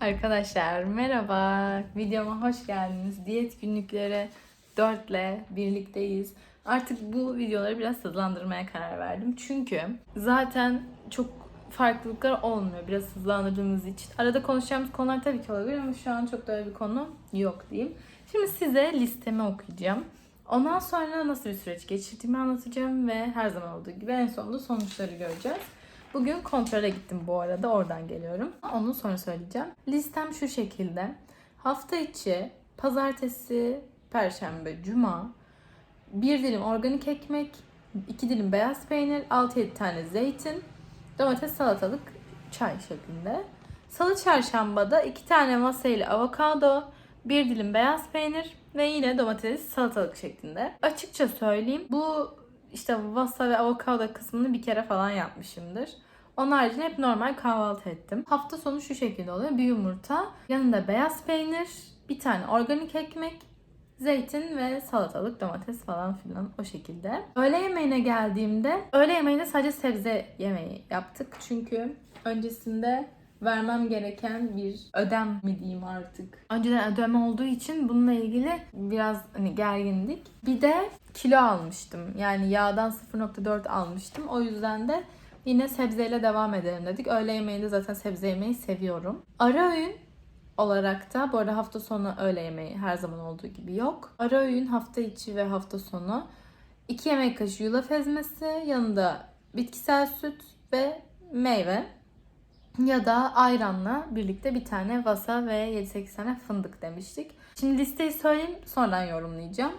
Arkadaşlar merhaba. Videoma hoş geldiniz. Diyet günlükleri 4 ile birlikteyiz. Artık bu videoları biraz hızlandırmaya karar verdim. Çünkü zaten çok farklılıklar olmuyor biraz hızlandırdığımız için. Arada konuşacağımız konular tabii ki olabilir ama şu an çok da öyle bir konu yok diyeyim. Şimdi size listemi okuyacağım. Ondan sonra nasıl bir süreç geçirdiğimi anlatacağım ve her zaman olduğu gibi en sonunda sonuçları göreceğiz. Bugün kontrole gittim bu arada. Oradan geliyorum. Onu sonra söyleyeceğim. Listem şu şekilde. Hafta içi pazartesi, perşembe, cuma bir dilim organik ekmek, iki dilim beyaz peynir, 6-7 tane zeytin, domates, salatalık, çay şeklinde. Salı çarşambada iki tane masa ile avokado, bir dilim beyaz peynir ve yine domates, salatalık şeklinde. Açıkça söyleyeyim bu işte vasa ve avokado kısmını bir kere falan yapmışımdır. Onun haricinde hep normal kahvaltı ettim. Hafta sonu şu şekilde oluyor. Bir yumurta, yanında beyaz peynir, bir tane organik ekmek, zeytin ve salatalık, domates falan filan o şekilde. Öğle yemeğine geldiğimde, öğle yemeğinde sadece sebze yemeği yaptık. Çünkü öncesinde vermem gereken bir ödem mi diyeyim artık. Önceden ödeme olduğu için bununla ilgili biraz hani gergindik. Bir de kilo almıştım. Yani yağdan 0.4 almıştım. O yüzden de yine sebzeyle devam edelim dedik. Öğle yemeğinde zaten sebze yemeyi seviyorum. Ara öğün olarak da bu arada hafta sonu öğle yemeği her zaman olduğu gibi yok. Ara öğün hafta içi ve hafta sonu 2 yemek kaşığı yulaf ezmesi, yanında bitkisel süt ve meyve ya da ayranla birlikte bir tane vasa ve 7-8 tane fındık demiştik. Şimdi listeyi söyleyeyim sonradan yorumlayacağım.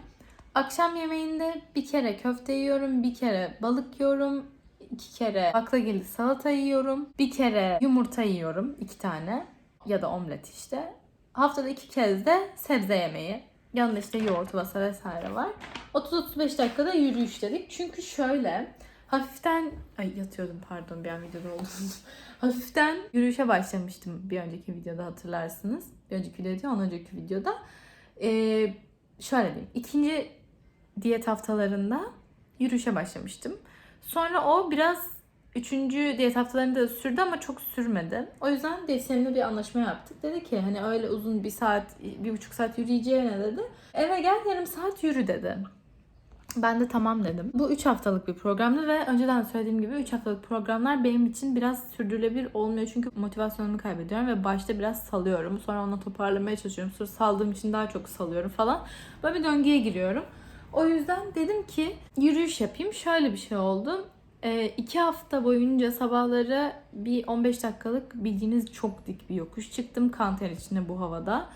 Akşam yemeğinde bir kere köfte yiyorum, bir kere balık yiyorum, iki kere baklagilli salata yiyorum, bir kere yumurta yiyorum, iki tane ya da omlet işte. Haftada iki kez de sebze yemeği. Yanında işte yoğurt, vasa vesaire var. 30-35 dakikada yürüyüş dedik. Çünkü şöyle hafiften ay yatıyordum pardon bir an videoda oldum. hafiften yürüyüşe başlamıştım bir önceki videoda hatırlarsınız. Bir önceki video değil, ondan önceki videoda. Ee, şöyle diyeyim. İkinci diyet haftalarında yürüyüşe başlamıştım. Sonra o biraz üçüncü diyet haftalarında da sürdü ama çok sürmedi. O yüzden diyetisyenimle bir anlaşma yaptık. Dedi ki hani öyle uzun bir saat, bir buçuk saat yürüyeceğine dedi. Eve gel yarım saat yürü dedi. Ben de tamam dedim. Bu 3 haftalık bir programdı ve önceden söylediğim gibi 3 haftalık programlar benim için biraz sürdürülebilir olmuyor. Çünkü motivasyonumu kaybediyorum ve başta biraz salıyorum. Sonra onu toparlamaya çalışıyorum. Sonra saldığım için daha çok salıyorum falan. Böyle bir döngüye giriyorum. O yüzden dedim ki yürüyüş yapayım. Şöyle bir şey oldu. Ee, iki hafta boyunca sabahları bir 15 dakikalık bildiğiniz çok dik bir yokuş çıktım kanter içinde bu havada.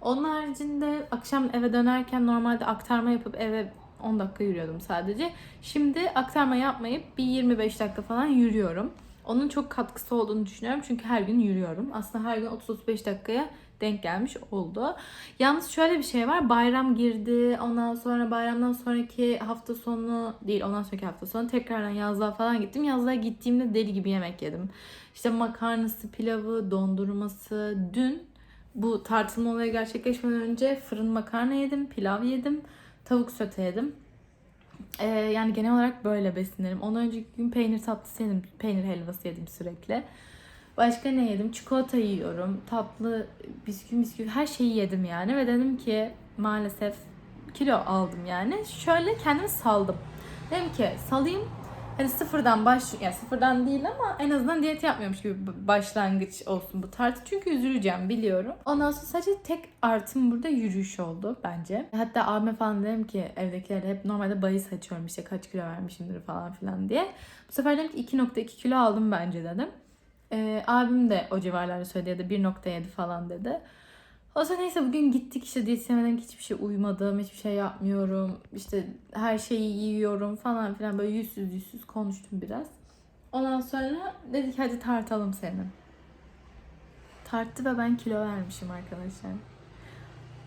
Onun haricinde akşam eve dönerken normalde aktarma yapıp eve 10 dakika yürüyordum sadece. Şimdi aktarma yapmayıp bir 25 dakika falan yürüyorum. Onun çok katkısı olduğunu düşünüyorum çünkü her gün yürüyorum. Aslında her gün 30-35 dakikaya denk gelmiş oldu. Yalnız şöyle bir şey var. Bayram girdi. Ondan sonra bayramdan sonraki hafta sonu değil ondan sonraki hafta sonu tekrardan yazlığa falan gittim. Yazlığa gittiğimde deli gibi yemek yedim. İşte makarnası, pilavı, dondurması. Dün bu tartılma olayı gerçekleşmeden önce fırın makarna yedim, pilav yedim, tavuk sote yedim. Ee, yani genel olarak böyle beslenirim. Ondan önceki gün peynir tatlısı yedim, peynir helvası yedim sürekli. Başka ne yedim? Çikolata yiyorum. Tatlı, bisküvi bisküvi her şeyi yedim yani. Ve dedim ki maalesef kilo aldım yani. Şöyle kendimi saldım. Dedim ki salayım. Hani sıfırdan baş, yani sıfırdan değil ama en azından diyet yapmıyormuş gibi başlangıç olsun bu tartı. Çünkü üzüleceğim biliyorum. Ondan sonra sadece tek artım burada yürüyüş oldu bence. Hatta abime falan dedim ki evdekilere hep normalde bahis açıyorum işte kaç kilo vermişimdir falan filan diye. Bu sefer dedim ki 2.2 kilo aldım bence dedim. Ee, abim de o civarlarda söyledi ya da 1.7 falan dedi. O zaman neyse bugün gittik işte ki hiçbir şey uymadım, hiçbir şey yapmıyorum. işte her şeyi yiyorum falan filan böyle yüzsüz yüzsüz konuştum biraz. Ondan sonra dedik hadi tartalım seni. Tarttı ve ben kilo vermişim arkadaşlar.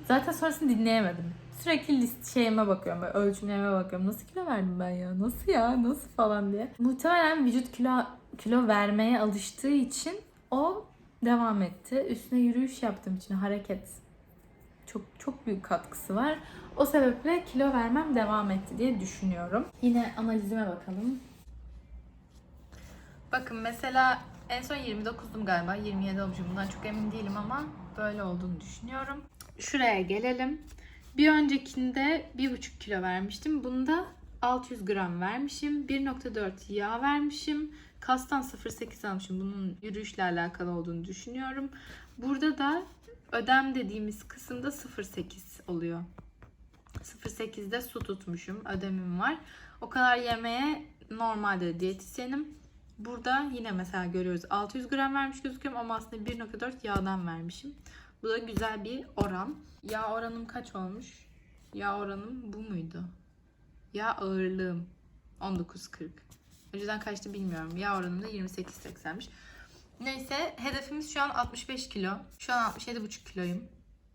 Zaten sonrasını dinleyemedim. Sürekli list şeyime bakıyorum, böyle ölçümlerime bakıyorum. Nasıl kilo verdim ben ya? Nasıl ya? Nasıl falan diye. Muhtemelen vücut kilo kilo vermeye alıştığı için o devam etti. Üstüne yürüyüş yaptığım için hareket çok çok büyük katkısı var. O sebeple kilo vermem devam etti diye düşünüyorum. Yine analizime bakalım. Bakın mesela En son 29'dum galiba. 27 olmuşum. Bundan çok emin değilim ama böyle olduğunu düşünüyorum. Şuraya gelelim. Bir öncekinde 1,5 kilo vermiştim. Bunda 600 gram vermişim. 1.4 yağ vermişim. Kastan 0.8 almışım. Bunun yürüyüşle alakalı olduğunu düşünüyorum. Burada da ödem dediğimiz kısımda 0.8 oluyor. 0.8'de su tutmuşum. Ödemim var. O kadar yemeğe normalde diyetisyenim. Burada yine mesela görüyoruz 600 gram vermiş gözüküyorum ama aslında 1.4 yağdan vermişim. Bu da güzel bir oran. Yağ oranım kaç olmuş? Yağ oranım bu muydu? Yağ ağırlığım 19.40. Önceden kaçtı bilmiyorum. Yağ oranım da 28.80'miş. Neyse hedefimiz şu an 65 kilo. Şu an 67,5 kiloyum.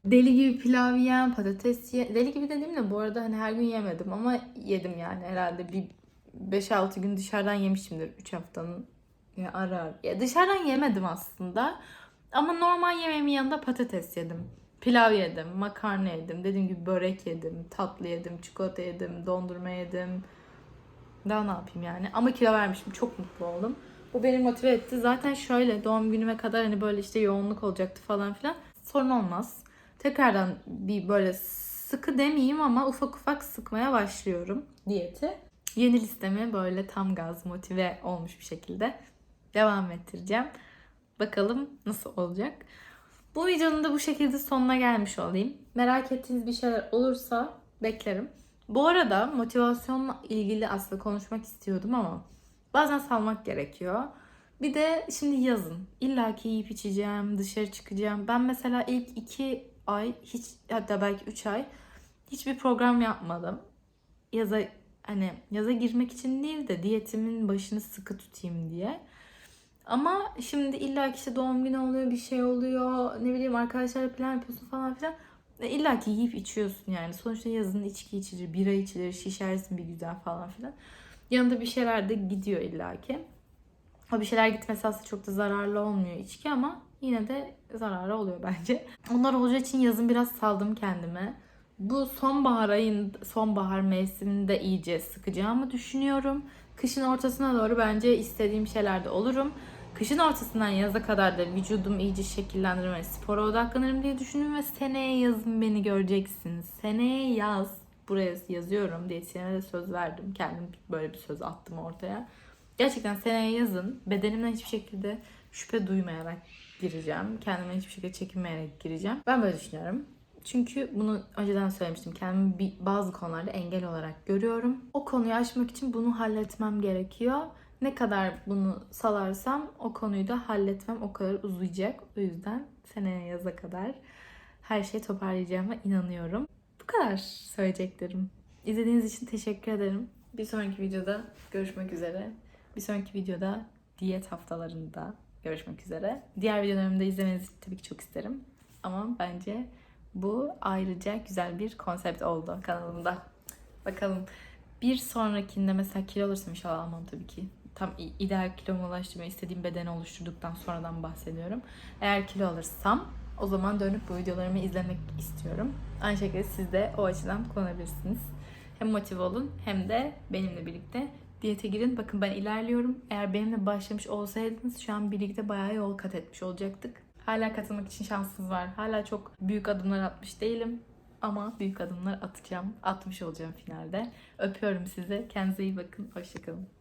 Deli gibi pilav yiyen, patates yiyen. Deli gibi dediğim de bu arada hani her gün yemedim ama yedim yani herhalde bir 5-6 gün dışarıdan yemişimdir 3 haftanın ya ara. Ya dışarıdan yemedim aslında. Ama normal yemeğimin yanında patates yedim. Pilav yedim, makarna yedim, dediğim gibi börek yedim, tatlı yedim, çikolata yedim, dondurma yedim. Daha ne yapayım yani. Ama kilo vermişim. Çok mutlu oldum. Bu beni motive etti. Zaten şöyle doğum günüme kadar hani böyle işte yoğunluk olacaktı falan filan. Sorun olmaz. Tekrardan bir böyle sıkı demeyeyim ama ufak ufak sıkmaya başlıyorum diyeti. Yeni listemi böyle tam gaz motive olmuş bir şekilde devam ettireceğim. Bakalım nasıl olacak. Bu videonun da bu şekilde sonuna gelmiş olayım. Merak ettiğiniz bir şeyler olursa beklerim. Bu arada motivasyonla ilgili aslında konuşmak istiyordum ama bazen salmak gerekiyor. Bir de şimdi yazın. İlla ki yiyip içeceğim, dışarı çıkacağım. Ben mesela ilk iki ay, hiç hatta belki üç ay hiçbir program yapmadım. Yaza hani yaza girmek için değil de diyetimin başını sıkı tutayım diye. Ama şimdi illa ki işte doğum günü oluyor, bir şey oluyor, ne bileyim arkadaşlarla plan yapıyorsun falan filan. E, İlla ki yiyip içiyorsun yani. Sonuçta yazın içki içilir, bira içilir, şişersin bir güzel falan filan. Yanında bir şeyler de gidiyor illa ki. O bir şeyler gitmesi aslında çok da zararlı olmuyor içki ama yine de zararı oluyor bence. Onlar olacağı için yazın biraz saldım kendime. Bu sonbahar ayın sonbahar mevsiminde iyice sıkacağımı düşünüyorum. Kışın ortasına doğru bence istediğim şeylerde olurum. Kışın ortasından yaza kadar da vücudum iyice şekillendirme, spora odaklanırım diye düşündüm ve seneye yazın beni göreceksiniz. Seneye yaz. Buraya yazıyorum. Diyetisyene de söz verdim. Kendim böyle bir söz attım ortaya. Gerçekten seneye yazın bedenimden hiçbir şekilde şüphe duymayarak gireceğim. Kendime hiçbir şekilde çekinmeyerek gireceğim. Ben böyle düşünüyorum. Çünkü bunu önceden söylemiştim. Kendimi bazı konularda engel olarak görüyorum. O konuyu aşmak için bunu halletmem gerekiyor. Ne kadar bunu salarsam o konuyu da halletmem o kadar uzayacak. O yüzden seneye yaza kadar her şeyi toparlayacağıma inanıyorum. Bu kadar söyleyeceklerim. İzlediğiniz için teşekkür ederim. Bir sonraki videoda görüşmek üzere. Bir sonraki videoda diyet haftalarında görüşmek üzere. Diğer videolarımı da izlemenizi tabii ki çok isterim. Ama bence bu ayrıca güzel bir konsept oldu kanalımda. Bakalım bir sonrakinde mesela kilo alırsam inşallah almam tabii ki. Tam ideal kiloma ulaştırmayı istediğim bedeni oluşturduktan sonradan bahsediyorum. Eğer kilo alırsam o zaman dönüp bu videolarımı izlemek istiyorum. Aynı şekilde siz de o açıdan kullanabilirsiniz. Hem motive olun hem de benimle birlikte diyete girin. Bakın ben ilerliyorum. Eğer benimle başlamış olsaydınız şu an birlikte bayağı yol kat etmiş olacaktık. Hala katılmak için şansınız var. Hala çok büyük adımlar atmış değilim. Ama büyük adımlar atacağım. Atmış olacağım finalde. Öpüyorum sizi. Kendinize iyi bakın. Hoşçakalın.